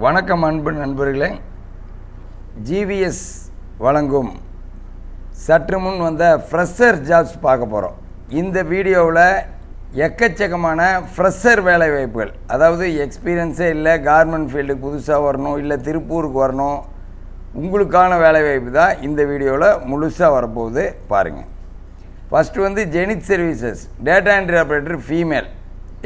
வணக்கம் அன்பு நண்பர்களே. ஜிவிஎஸ் வழங்கும் சற்று முன் வந்த ஃப்ரெஷர் ஜாப்ஸ் பார்க்க போகிறோம் இந்த வீடியோவில் எக்கச்சக்கமான ஃப்ரெஷர் வேலை வாய்ப்புகள். அதாவது எக்ஸ்பீரியன்ஸே இல்லை கார்மெண்ட் ஃபீல்டுக்கு புதுசாக வரணும் இல்லை திருப்பூருக்கு வரணும் உங்களுக்கான வேலை வாய்ப்பு தான் இந்த வீடியோவில் முழுசாக வரப்போகுது. பாருங்கள் ஃபஸ்ட்டு வந்து Zenith services data entry operator female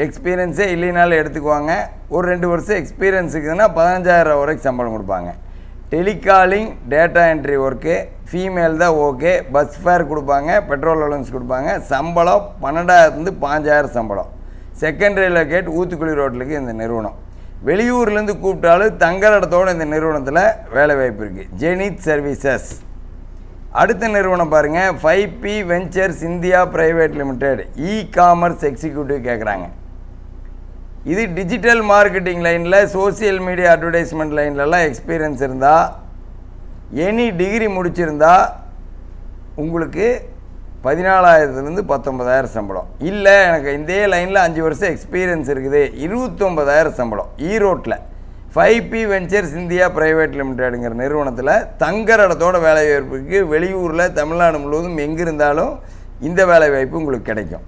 எக்ஸ்பீரியன்ஸே இல்லைனாலும் எடுத்துக்குவாங்க. ஒரு ரெண்டு வருஷம் எக்ஸ்பீரியன்ஸ் இருக்குதுன்னா பதினஞ்சாயிரம் வரைக்கும் சம்பளம் கொடுப்பாங்க. Telecalling data entry work female தான் ஓகே பஸ் ஃபேர் கொடுப்பாங்க பெட்ரோல் அலவன்ஸ் கொடுப்பாங்க. சம்பளம் பன்னெண்டாயிரத்துலேருந்து பாஞ்சாயிரம் சம்பளம். செகண்ட் ரயில்வே கேட் ஊத்துக்குழி ரோட்டிலுக்கு இந்த நிறுவனம். வெளியூர்லேருந்து கூப்பிட்டாலும் தங்குற இடத்தோட இந்த நிறுவனத்தில் வேலை வாய்ப்பு இருக்குது ஜெனித் சர்வீசஸ் அடுத்த நிறுவனம் பாருங்கள் five B ventures India private limited e commerce executive கேட்குறாங்க இது டிஜிட்டல் மார்க்கெட்டிங் லைனில் சோசியல் மீடியா அட்வர்டைஸ்மெண்ட் லைன்லலாம் எக்ஸ்பீரியன்ஸ் இருந்தால் எனி டிகிரி முடிச்சிருந்தா உங்களுக்கு பதினாலாயிரத்துலேருந்து பத்தொன்பதாயிரம் சம்பளம். இல்லை எனக்கு இதே லைனில் அஞ்சு வருஷம் எக்ஸ்பீரியன்ஸ் இருக்குது. இருபத்தொம்பதாயிரம் சம்பளம். ஈரோட்டில் five B ventures India private லிமிடெடுங்கிற நிறுவனத்தில் தங்குற இடத்தோட வேலைவாய்ப்புக்கு வெளியூரில் தமிழ்நாடு முழுவதும் எங்கே இருந்தாலும் இந்த வேலைவாய்ப்பு உங்களுக்கு கிடைக்கும்.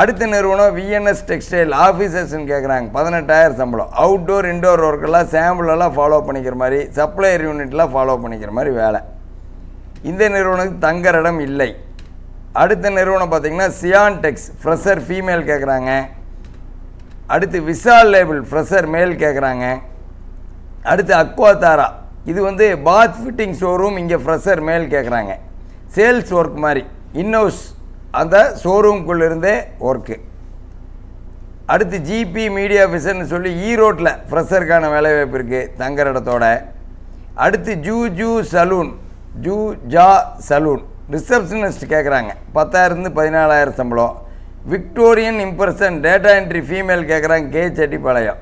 அடுத்த நிறுவனம் விஎன்எஸ் டெக்ஸ்டைல் ஆஃபீஸர்ஸ்னு கேட்குறாங்க பதினெட்டாயிரம் சம்பளம். அவுட்டோர் இன்டோர் ஒர்க்கெல்லாம் சாம்பிளெல்லாம் ஃபாலோ பண்ணிக்கிற மாதிரி சப்ளையர் யூனிட்லாம் ஃபாலோ பண்ணிக்கிற மாதிரி வேலை. இந்த நிறுவனத்துக்கு தங்குற இடம் இல்லை. அடுத்த நிறுவனம் பார்த்திங்கன்னா சியான் டெக்ஸ் ஃப்ரெஷர் ஃபீமேல் கேட்குறாங்க அடுத்து விசால் லேபிள் ஃப்ரெஷர் மேல் கேட்குறாங்க அடுத்து அக்வாதாரா இது வந்து பாத் ஃபிட்டிங் ஷோரூம் இங்கே ஃப்ரெஷர் மேல் கேட்குறாங்க சேல்ஸ் ஒர்க் மாதிரி இன்னோஸ் அந்த ஷோரூம்குள்ளேருந்தே ஒர்க்கு அடுத்து ஜிபி மீடியா ஆஃபீஸர்னு சொல்லி ஈரோட்டில் ஃப்ரெஷருக்கான வேலைவாய்ப்பு இருக்குது தங்குற இடத்தோட. அடுத்து ஜூ ஜூ சலூன் ஜூ ஜா சலூன் ரிசப்ஷனிஸ்ட் கேட்குறாங்க பத்தாயிரத்து பதினாலாயிரம் சம்பளம். Victorian impression data entry female கேட்குறாங்க கே செட்டிப்பாளையம்.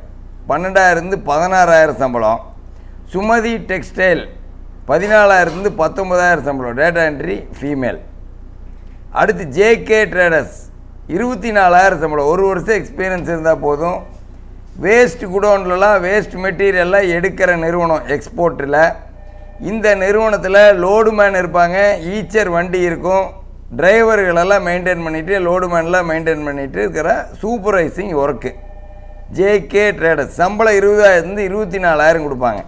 பன்னெண்டாயிரத்து பதினாறாயிரம் சம்பளம். சுமதி டெக்ஸ்டைல் பதினாலாயிரத்து பத்தொம்பதாயிரம் சம்பளம். டேட்டா என்ட்ரி ஃபீமேல் அடுத்து ஜேகே ட்ரேடர்ஸ் இருபத்தி நாலாயிரம் சம்பளம். ஒரு வருஷம் எக்ஸ்பீரியன்ஸ் இருந்தால் போதும். வேஸ்ட் குடோன்லலாம் வேஸ்ட் மெட்டீரியல்லாம் எடுக்கிற நிறுவனம் எக்ஸ்போர்ட்டில் இந்த நிறுவனத்தில் லோடு மேன் இருப்பாங்க. ஈச்சர் வண்டி இருக்கும். டிரைவர்களெல்லாம் மெயின்டைன் பண்ணிவிட்டு லோடு மேன்லாம் மெயின்டைன் பண்ணிட்டு இருக்கிற சூப்பர்வைசிங் ஒர்க்கு ஜேகே ட்ரேடர்ஸ் சம்பளம் இருபதாயிரத்துலேருந்து இருபத்தி நாலாயிரம் கொடுப்பாங்க.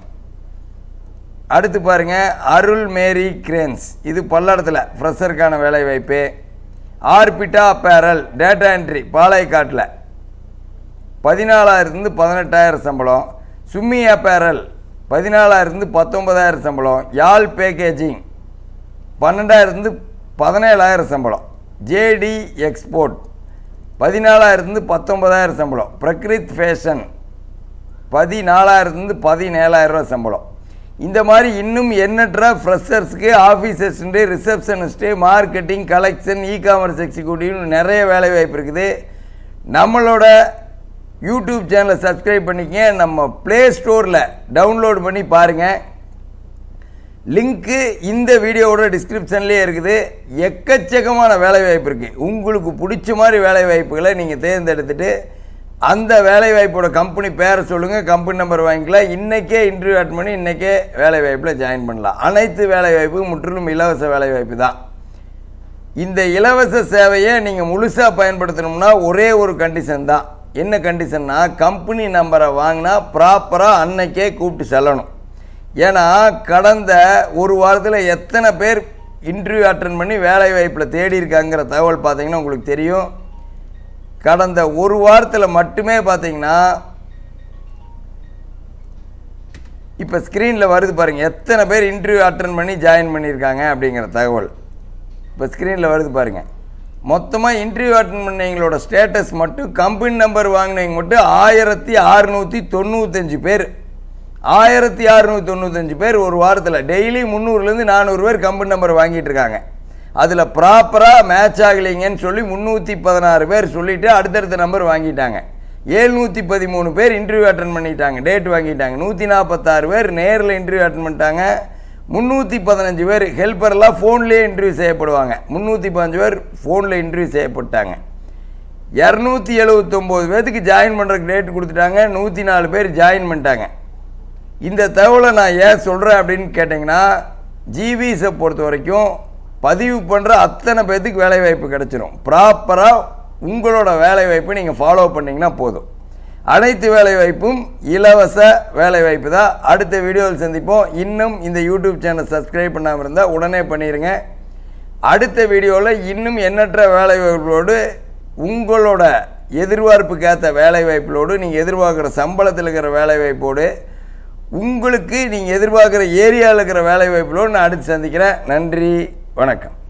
அடுத்து பாருங்கள் அருள் மேரி கிரேன்ஸ். இது பல்லடத்தில் ஃப்ரெஷருக்கான வேலை வாய்ப்பு ஆர்பிட்டா அப்பேரல் டேட்டா என்ட்ரி பாளையக்காட்டில். பதினாலாயிரத்துலேருந்து பதினெட்டாயிரம் சம்பளம். சும்மி அப்பேரல் பதினாலாயிரத்துலேருந்து பத்தொன்பதாயிரம் சம்பளம். யாழ் பேக்கேஜிங் பன்னெண்டாயிரத்துலேருந்து பதினேழாயிரம் சம்பளம். ஜேடி எக்ஸ்போர்ட் பதினாலாயிரத்துலேருந்து பத்தொன்பதாயிரம் சம்பளம். பிரக்ரித் ஃபேஷன் பதினாலாயிரத்துலேருந்து பதினேழாயிரரூவா சம்பளம். இந்த மாதிரி இன்னும் எண்ணற்ற ஃப்ரெஷர்ஸ்க்கு ஆஃபீஸர்ஸ்ண்டு receptionist marketing collection e commerce எக்ஸிக்யூட்டிவ்னு நிறைய வேலை வாய்ப்பு இருக்குது. நம்மளோட யூடியூப் சேனலை சப்ஸ்கிரைப் பண்ணிக்கங்க. நம்ம ப்ளே ஸ்டோரில் டவுன்லோட் பண்ணி பாருங்கள் லிங்க்கு இந்த வீடியோவோட டிஸ்கிரிப்ஷன்லேயே இருக்குது. எக்கச்சக்கமான வேலைவாய்ப்பு இருக்குது உங்களுக்கு பிடிச்ச மாதிரி வேலைவாய்ப்புகளை நீங்கள் தேர்ந்தெடுத்துட்டு அந்த வேலை வாய்ப்போட கம்பெனி பேரை சொல்லுங்கள் கம்பெனி நம்பர் வாங்கிக்கலாம் இன்றைக்கே இன்டர்வியூ அட் பண்ணி இன்றைக்கே வேலை வாய்ப்பில் ஜாயின் பண்ணலாம். அனைத்து வேலை வாய்ப்பும் முற்றிலும் இலவச வேலை வாய்ப்பு தான். இந்த இலவச சேவையை நீங்கள் முழுசாக பயன்படுத்தணும்னா ஒரே ஒரு கண்டிஷன் தான். என்ன கண்டிஷன்னா கம்பெனி நம்பரை வாங்கினா ப்ராப்பராக அன்னைக்கே கூப்பிட்டு செல்லணும். ஏன்னா கடந்த ஒரு வாரத்தில் எத்தனை பேர் இன்டர்வியூ அட்டன் பண்ணி வேலை வாய்ப்பில் தேடி இருக்காங்கிற தகவல் பார்த்தீங்கன்னா உங்களுக்கு தெரியும். கடந்த ஒரு வாரத்தில் மட்டுமே பார்த்தீங்கன்னா இப்போ ஸ்க்ரீனில் வருது பாருங்கள் எத்தனை பேர் இன்டர்வியூ அட்டன் பண்ணி ஜாயின் பண்ணியிருக்காங்க அப்படிங்கிற தகவல். இப்போ ஸ்க்ரீனில் வருது பாருங்கள் மொத்தமாக இன்டர்வியூ அட்டன் பண்ணவங்களோட ஸ்டேட்டஸ் மட்டும் கம்பெனி நம்பர் வாங்கினவங்க மட்டும் ஆயிரத்தி அறுநூற்றி தொண்ணூத்தஞ்சு பேர். ஆயிரத்தி அறுநூற்றி தொண்ணூத்தஞ்சு பேர் ஒரு வாரத்தில். டெய்லி முந்நூறுலேருந்து நானூறு பேர் கம்பெனி நம்பர் வாங்கிட்டு இருக்காங்க. அதில் ப்ராப்பராக மேட்ச் ஆகலைங்கன்னு சொல்லி முந்நூற்றி பதினாறு பேர் சொல்லிவிட்டு அடுத்தடுத்த நம்பர் வாங்கிட்டாங்க. ஏழ்நூற்றி பதிமூணு பேர் இன்டர்வியூ அட்டன் பண்ணிட்டாங்க. டேட் வாங்கிட்டாங்க. நூற்றி நாற்பத்தாறு பேர் நேரில் இன்டர்வியூ அட்டன் பண்ணிட்டாங்க. முந்நூற்றி பதினஞ்சு பேர் ஹெல்ப்பர்லாம் ஃபோன்லேயே இன்டர்வியூ செய்யப்படுவாங்க. முந்நூற்றி பதினஞ்சு பேர் ஃபோனில் இன்டர்வியூ செய்யப்பட்டாங்க. இரநூத்தி எழுபத்தொம்போது பேர்த்துக்கு ஜாயின் பண்ணுறக்கு டேட் கொடுத்துட்டாங்க. நூற்றி நாலு பேர் ஜாயின் பண்ணிட்டாங்க. இந்த தகவலை நான் ஏன் சொல்கிறேன் அப்படின்னு கேட்டிங்கன்னா ஜிவிஸை பொறுத்த வரைக்கும் பதிவு பண்ணுற அத்தனை பேர்த்துக்கு வேலைவாய்ப்பு கிடச்சிரும். ப்ராப்பராக உங்களோட வேலைவாய்ப்பை நீங்கள் ஃபாலோ பண்ணிங்கன்னா போதும். அனைத்து வேலைவாய்ப்பும் இலவச வேலைவாய்ப்பு தான். அடுத்த வீடியோவில் சந்திப்போம். இன்னும் இந்த யூடியூப் சேனல் சப்ஸ்கிரைப் பண்ணாமல் இருந்தால் உடனே பண்ணிடுங்க அடுத்த வீடியோவில் இன்னும் எண்ணற்ற வேலைவாய்ப்புகளோடு உங்களோட எதிர்பார்ப்புக்கு ஏற்ற வேலைவாய்ப்புகளோடு நீங்கள் எதிர்பார்க்குற சம்பளத்தில் இருக்கிற வேலைவாய்ப்போடு உங்களுக்கு நீங்கள் எதிர்பார்க்குற ஏரியாவில் இருக்கிற வேலைவாய்ப்புகளோடு நான் அடுத்து சந்திக்கிறேன். நன்றி. வணக்கம்.